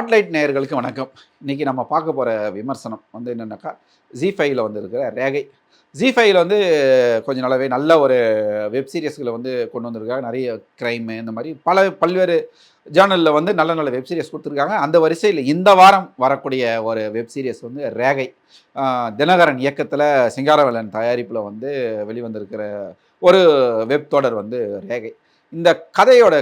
Spotlight நேயர்களுக்கு வணக்கம். இன்றைக்கி நம்ம பார்க்க போகிற விமர்சனம் வந்து என்னென்னாக்கா ஜி ஃபைவ்ல வந்து இருக்கிற ரேகை. ஜி ஃபைவ்ல வந்து கொஞ்சம் நல்லாவே நல்ல ஒரு வெப் சீரியஸ்களை வந்து கொண்டு வந்திருக்காங்க. நிறைய க்ரைமு இந்த மாதிரி பல பல்வேறு ஜேர்னலில் வந்து நல்ல நல்ல வெப் சீரியஸ் கொடுத்துருக்காங்க. அந்த வரிசையில் இந்த வாரம் வரக்கூடிய ஒரு வெப் சீரியஸ் வந்து ரேகை. தினகரன் இயக்கத்தில் சிங்காரவேலன் தயாரிப்பில் வந்து வெளிவந்திருக்கிற ஒரு வெப் தொடர் வந்து ரேகை. இந்த கதையோட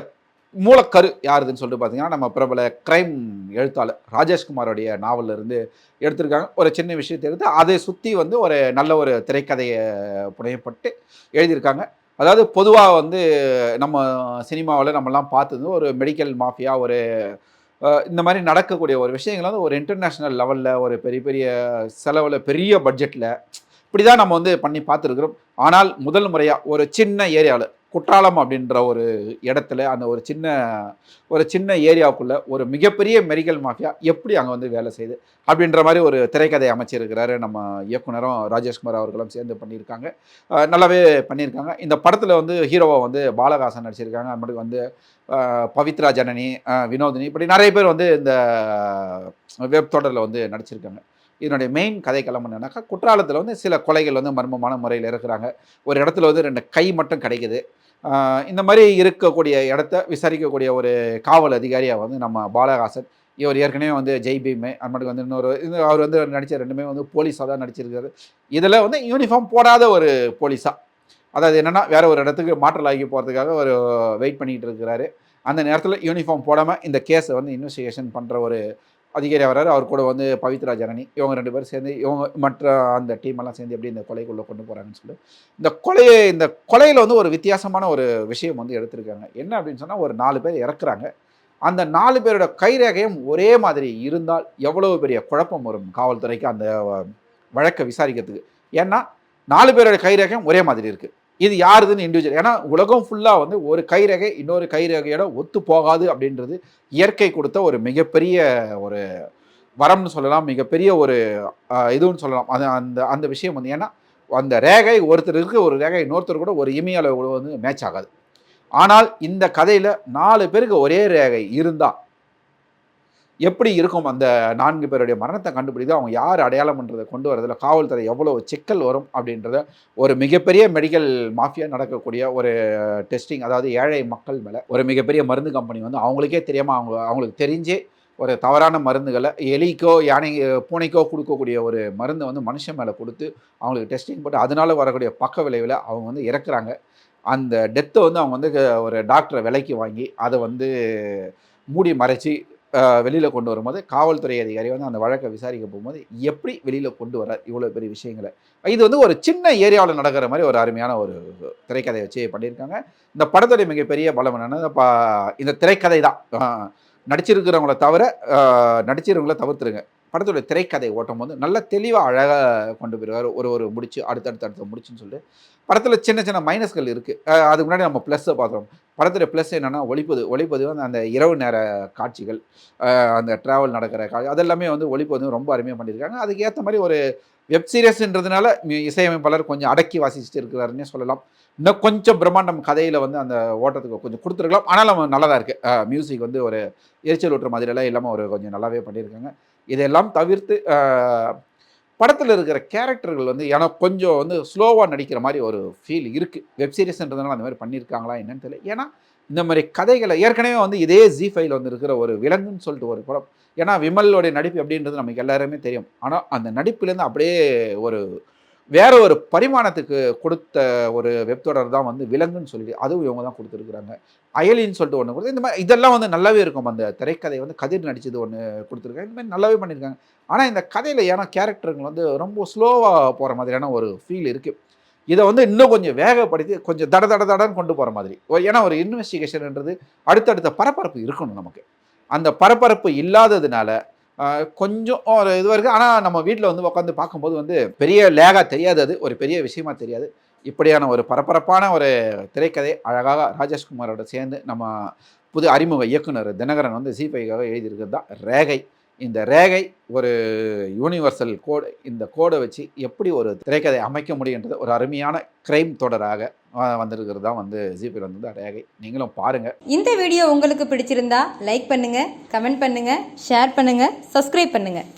மூலக்கரு யாருதுன்னு சொல்லிட்டு பார்த்தீங்கன்னா நம்ம பிரபல கிரைம் எழுத்தாளர் ராஜேஷ்குமாரோடைய நாவலில் இருந்து எடுத்திருக்காங்க. ஒரு சின்ன விஷயத்தை எடுத்து அதை சுற்றி வந்து ஒரு நல்ல ஒரு திரைக்கதையை புனையப்பட்டு எழுதியிருக்காங்க. அதாவது பொதுவாக வந்து நம்ம சினிமாவில் நம்மலாம் பார்த்தது ஒரு மெடிக்கல் மாஃபியா ஒரு இந்த மாதிரி நடக்கக்கூடிய ஒரு விஷயங்கள் வந்து ஒரு இன்டர்நேஷ்னல் லெவலில் ஒரு பெரிய பெரிய செலவில் பெரிய பட்ஜெட்டில் இப்படி தான் நம்ம வந்து பண்ணி பார்த்துருக்குறோம். ஆனால் முதல் முறையாக ஒரு சின்ன ஏரியாவில் குற்றாலம் அப்படின்ற ஒரு இடத்துல அந்த ஒரு சின்ன ஒரு சின்ன ஏரியாவுக்குள்ளே ஒரு மிகப்பெரிய மெரிக்கல் மாஃபியா எப்படி அங்கே வந்து வேலை செய்யுது அப்படின்ற மாதிரி ஒரு திரைக்கதை அமைச்சிருக்கிறாரு நம்ம இயக்குனரும் ராஜேஷ்குமார் அவர்களும் சேர்ந்து பண்ணியிருக்காங்க. நல்லாவே பண்ணியிருக்காங்க. இந்த படத்தில் வந்து ஹீரோவை வந்து பாலகாசன் நடிச்சிருக்காங்க. அது மட்டும் வந்து பவித்ரா ஜனனி வினோதினி இப்படி நிறைய பேர் வந்து இந்த வெப் தொடரில் வந்து நடிச்சிருக்காங்க. இதனுடைய மெயின் கதைக்களம் என்னன்னாக்கா குற்றாலத்தில் வந்து சில கொலைகள் வந்து மர்மமான முறையில் இருக்கிறாங்க. ஒரு இடத்துல வந்து ரெண்டு கை மட்டும் கிடைக்குது. இந்த மாதிரி இருக்கக்கூடிய இடத்த விசாரிக்கக்கூடிய ஒரு காவல் அதிகாரியாக வந்து நம்ம பாலஹாசன். இவர் ஏற்கனவே வந்து ஜெய் பீமே அது மட்டும் வந்து இன்னொரு அவர் வந்து நடித்த ரெண்டுமே வந்து போலீஸாக தான் நடிச்சிருக்காரு. இதில் வந்து யூனிஃபார்ம் போடாத ஒரு போலீஸாக அதாவது என்னென்னா வேறு ஒரு இடத்துக்கு மாற்றலாகி போகிறதுக்காக ஒரு வெயிட் பண்ணிகிட்டு இருக்கிறாரு. அந்த நேரத்தில் யூனிஃபார்ம் போடாமல் இந்த கேஸை வந்து இன்வெஸ்டிகேஷன் பண்ணுற ஒரு அதிகாரி வராரு அவர் கூட வந்து பவித்ரா ஜனனி. இவங்க ரெண்டு பேரும் சேர்ந்து இவங்க மற்ற அந்த டீம் எல்லாம் சேர்ந்து எப்படி இந்த கொலைக்குள்ளே கொண்டு போகிறாங்கன்னு சொல்லி இந்த கொலையை இந்த கொலையில் வந்து ஒரு வித்தியாசமான ஒரு விஷயம் வந்து எடுத்திருக்காங்க. என்ன அப்படின்னு சொன்னால் ஒரு நாலு பேர் இறக்குறாங்க. அந்த நாலு பேரோட கைரேகையும் ஒரே மாதிரி இருந்தால் எவ்வளோ பெரிய குழப்பம் வரும் காவல்துறைக்கு அந்த வழக்கை விசாரிக்கிறதுக்கு. ஏன்னா நாலு பேரோட கைரேகையும் ஒரே மாதிரி இருக்குது இது யாருதுன்னு இண்டிவிஜுவல் ஏன்னா உலகம் ஃபுல்லாக வந்து ஒரு கைரகை இன்னொரு கைரகையோட ஒத்து போகாது அப்படின்றது இயற்கை கொடுத்த ஒரு மிகப்பெரிய ஒரு வரம்னு சொல்லலாம் மிகப்பெரிய ஒரு இதுன்னு சொல்லலாம். அது அந்த அந்த விஷயம் வந்து ஏன்னா அந்த ரேகை ஒருத்தருக்கு ஒரு ரேகை இன்னொருத்தர் கூட ஒரு இமையால கூட வந்து மேட்ச் ஆகாது. ஆனால் இந்த கதையில் நாலு பேருக்கு ஒரே ரேகை இருந்தால் எப்படி இருக்கும் அந்த நான்கு பேருடைய மரணத்தை கண்டுபிடித்து அவங்க யார் அடையாளம் பண்ணுறதை கொண்டு வரதில் காவல்துறை எவ்வளோ சிக்கல் வரும் அப்படின்றத ஒரு மிகப்பெரிய மெடிக்கல் மாஃபியா நடக்கக்கூடிய ஒரு டெஸ்டிங் அதாவது ஏழை மக்கள் மேலே ஒரு மிகப்பெரிய மருந்து கம்பெனி வந்து அவங்களுக்கே தெரியாமல் அவங்க அவங்களுக்கு தெரிஞ்சே ஒரு தவறான மருந்துகளை எலிக்கோ யானை பூனைக்கோ கொடுக்கக்கூடிய ஒரு மருந்தை வந்து மனுஷன் மேலே கொடுத்து அவங்களுக்கு டெஸ்டிங் போட்டு அதனால வரக்கூடிய பக்க விளைவில் அவங்க வந்து இறக்குறாங்க. அந்த டெத்தை வந்து அவங்க வந்து க- ஒரு டாக்டரை விலைக்கு வாங்கி அதை வந்து மூடி மறைச்சி வெளியில் கொண்டு வரும்போது காவல்துறை அதிகாரி வந்து அந்த வழக்கை விசாரிக்க போகும்போது எப்படி வெளியில் கொண்டு வர இவ்வளோ பெரிய விஷயங்களை. இது வந்து ஒரு சின்ன ஏரியாவில் நடக்கிற மாதிரி ஒரு அருமையான ஒரு திரைக்கதையை வச்சு பண்ணியிருக்காங்க. இந்த படத்துடைய மிகப்பெரிய பலம் என்னென்னா இந்த திரைக்கதை தான். நடிச்சிருக்கிறவங்கள தவிர ஆஹ் நடிச்சிருவங்கள தவிர்த்துருங்க. படத்தோட திரைக்கதை ஓட்டும் போது நல்ல தெளிவாக அழகாக கொண்டு போயிருவார். ஒரு ஒரு முடிச்சு அடுத்தடுத்து அடுத்த முடிச்சுன்னு சொல்லிட்டு. படத்தில் சின்ன சின்ன மைனஸ்கள் இருக்குது அதுக்கு முன்னாடி நம்ம ப்ளஸ்ஸை பார்த்தோம். படத்தில் ப்ளஸ் என்னென்னா ஒளிப்பது ஒளிப்பது வந்து அந்த இரவு நேர காட்சிகள் அந்த ட்ராவல் நடக்கிற காட்சி அதெல்லாமே வந்து ஒளிப்பது ரொம்ப அருமையாக பண்ணியிருக்காங்க. அதுக்கு ஏற்ற மாதிரி ஒரு வெப் சீரியஸ்ன்றதுனால இசையமைப்பாளர் கொஞ்சம் அடக்கி வாசிச்சுட்டு இருக்கிறாருன்னே சொல்லலாம். இன்னும் கொஞ்சம் பிரம்மாண்டம் கதையில் வந்து அந்த ஓட்டத்துக்கு கொஞ்சம் கொடுத்துருக்கலாம். ஆனாலும் நல்லதாக இருக்குது மியூசிக் வந்து ஒரு எரிச்சல் ஊட்டுற மாதிரியெல்லாம் இல்லாமல் ஒரு கொஞ்சம் நல்லாவே பண்ணியிருக்காங்க. இதெல்லாம் தவிர்த்து படத்தில் இருக்கிற கேரக்டர்கள் வந்து எனக்கு கொஞ்சம் வந்து ஸ்லோவாக நடிக்கிற மாதிரி ஒரு ஃபீல் இருக்குது வெப்சீரிஸ்ன்றதுனால அந்த மாதிரி பண்ணியிருக்காங்களா என்னன்னு தெரியல. ஏன்னா இந்த மாதிரி கதைகளை ஏற்கனவே வந்து இதே ஜி ஃபைல் வந்து இருக்கிற ஒரு விலங்குன்னு சொல்லிட்டு ஒரு படம். ஏன்னா விமலோடைய நடிப்பு அப்படின்றது நமக்கு எல்லாருமே தெரியும். ஆனால் அந்த நடிப்புலேருந்து அப்படியே ஒரு வேற ஒரு பரிமாணத்துக்கு கொடுத்த ஒரு வெப் தொடர் தான் வந்து விலங்குன்னு சொல்லி அதுவும் இவங்க தான் கொடுத்துருக்குறாங்க. அயலின்னு சொல்லிட்டு ஒன்று கொடுத்து இந்த மாதிரி இதெல்லாம் வந்து நல்லாவே இருக்கும். அந்த திரைக்கதை வந்து கதிர் நடிச்சது ஒன்று கொடுத்துருக்காங்க. இந்த மாதிரி நல்லாவே பண்ணியிருக்காங்க. ஆனால் இந்த கதையில் ஏன்னா கேரக்டருங்கள் வந்து ரொம்ப ஸ்லோவாக போகிற மாதிரியான ஒரு ஃபீல் இருக்குது இதை வந்து இன்னும் கொஞ்சம் வேகப்படுத்தி கொஞ்சம் தட தட தடன்னு கொண்டு போகிற மாதிரி. ஏன்னா ஒரு இன்வெஸ்டிகேஷன்ன்றது அடுத்தடுத்த பரபரப்பு இருக்கணும் நமக்கு. அந்த பரபரப்பு இல்லாததுனால கொஞ்சம் ஒரு இது இருக்குது ஆனால் நம்ம வீட்டில் வந்து உட்காந்து பார்க்கும்போது வந்து பெரிய லேகாக தெரியாது அது. ஒரு பெரிய விஷயமா தெரியாது. இப்படியான ஒரு பரபரப்பான ஒரு திரைக்கதை அழகாக ராஜேஷ்குமாரோட சேர்ந்து நம்ம புது அறிமுக இயக்குனர் தினகரன் வந்து சிபைக்காக எழுதியிருக்கிறது தான் ரேகை. இந்த ரேகை ஒரு யூனிவர்சல் கோடு இந்த கோடை வச்சு எப்படி ஒரு திரைக்கதை அமைக்க முடியுன்றது ஒரு அருமையான கிரைம் தொடராக வந்திருக்கிறது தான் வந்து ஜிபியில் வந்து ரேகை. நீங்களும் பாருங்கள் இந்த வீடியோ உங்களுக்கு பிடிச்சிருந்தா லைக் பண்ணுங்கள் கமெண்ட் பண்ணுங்கள் ஷேர் பண்ணுங்கள் சப்ஸ்கிரைப் பண்ணுங்கள்